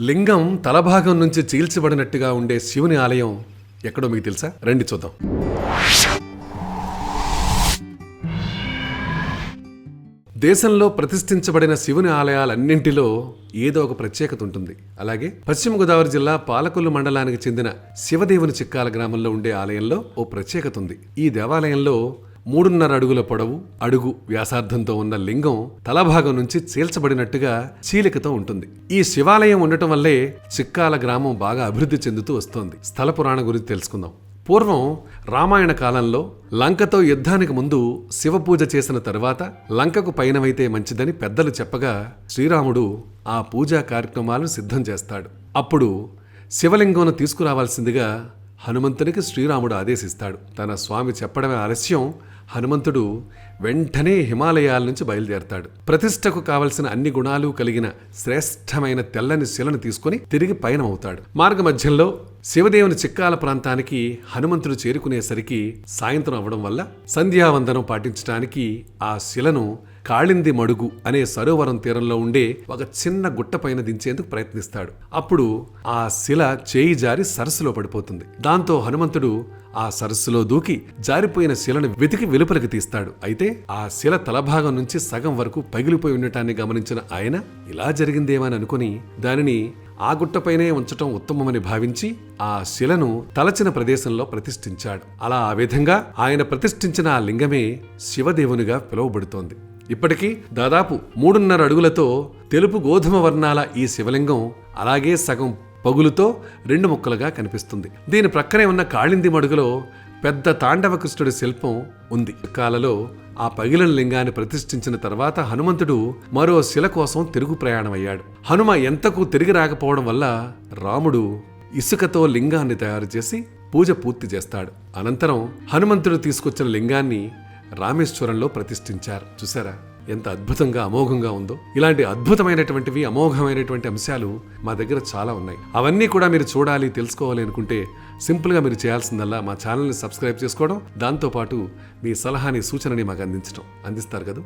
లింగం తలభాగం నుంచి చీల్చబడినట్టుగా ఉండే శివుని ఆలయం ఎక్కడో మీకు తెలుసా? రండి చూద్దాం. దేశంలో ప్రతిష్ఠించబడిన శివుని ఆలయాలన్నింటిలో ఏదో ఒక ప్రత్యేకత ఉంటుంది. అలాగే పశ్చిమ గోదావరి జిల్లా పాలకొల్లు మండలానికి చెందిన శివదేవుని చిక్కాల గ్రామంలో ఉండే ఆలయంలో ఓ ప్రత్యేకత ఉంది. ఈ దేవాలయంలో మూడున్నర అడుగుల పొడవు అడుగు వ్యాసార్థంతో ఉన్న లింగం తలభాగం నుంచి చీల్చబడినట్టుగా చీలికతో ఉంటుంది. ఈ శివాలయం ఉండటం వల్లే చిక్కాల గ్రామం బాగా అభివృద్ధి చెందుతూ వస్తోంది. స్థల పురాణ గురించి తెలుసుకుందాం. పూర్వం రామాయణ కాలంలో లంకతో యుద్ధానికి ముందు శివపూజ చేసిన తరువాత లంకకు పయనమైతే మంచిదని పెద్దలు చెప్పగా శ్రీరాముడు ఆ పూజా కార్యక్రమాలను సిద్ధం చేస్తాడు. అప్పుడు శివలింగంను తీసుకురావాల్సిందిగా హనుమంతునికి శ్రీరాముడు ఆదేశిస్తాడు. తన స్వామి చెప్పడమే ఆలస్యం. హనుమంతుడు వెంటనే హిమాలయాల నుంచి బయలుదేరతాడు. ప్రతిష్టకు కావలసిన అన్ని గుణాలు కలిగిన శ్రేష్టమైన తెల్లని శిలను తీసుకుని తిరిగి పయనమవుతాడు. మార్గ మధ్యంలో శివదేవుని చిక్కాల ప్రాంతానికి హనుమంతుడు చేరుకునేసరికి సాయంత్రం అవ్వడం వల్ల సంధ్యావందనం పాటించడానికి ఆ శిలను కాళింది మడుగు అనే సరోవరం తీరంలో ఉండే ఒక చిన్న గుట్టపైన దించేందుకు ప్రయత్నిస్తాడు. అప్పుడు ఆ శిల చేయి జారి సరస్సులో పడిపోతుంది. దాంతో హనుమంతుడు ఆ సరస్సులో దూకి జారిపోయిన శిలను వెతికి వెలుపలికి తీస్తాడు. అయితే ఆ శిల తలభాగం నుంచి సగం వరకు పగిలిపోయి ఉండటాన్ని గమనించిన ఆయన ఇలా జరిగిందేమని అనుకుని దానిని ఆ గుట్టపైనే ఉంచటం ఉత్తమమని భావించి ఆ శిలను తలచిన ప్రదేశంలో ప్రతిష్ఠించాడు. అలా ఆ విధంగా ఆయన ప్రతిష్ఠించిన ఆ లింగమే శివదేవునిగా పిలువబడుతోంది. ఇప్పటికీ దాదాపు మూడున్నర అడుగులతో తెలుపు గోధుమ వర్ణాల ఈ శివలింగం అలాగే సగం పగులుతో రెండు ముక్కలుగా కనిపిస్తుంది. దీని ప్రక్కనే ఉన్న కాళింది మడుగులో పెద్ద తాండవకృష్ణుడి శిల్పం ఉంది. కాలలో ఆ పగిలిన లింగాన్ని ప్రతిష్ఠించిన తర్వాత హనుమంతుడు మరో శిల కోసం తిరుగు ప్రయాణమయ్యాడు. హనుమ ఎంతకు తిరిగి రాకపోవడం వల్ల రాముడు ఇసుకతో లింగాన్ని తయారు చేసి పూజ పూర్తి చేస్తాడు. అనంతరం హనుమంతుడు తీసుకొచ్చిన లింగాన్ని రామేశ్వరంలో ప్రతిష్ఠించారు. చూసారా? ఎంత అద్భుతంగా అమోఘంగా ఉందో. ఇలాంటి అద్భుతమైనటువంటివి అమోఘమైనటువంటి అంశాలు మా దగ్గర చాలా ఉన్నాయి. అవన్నీ కూడా మీరు చూడాలి తెలుసుకోవాలి అనుకుంటే సింపుల్గా మీరు చేయాల్సిందల్లా మా ఛానల్ని సబ్స్క్రైబ్ చేసుకోవడం దాంతోపాటు మీ సలహాని సూచనని మాకు అందించడం. అందిస్తారు కదా?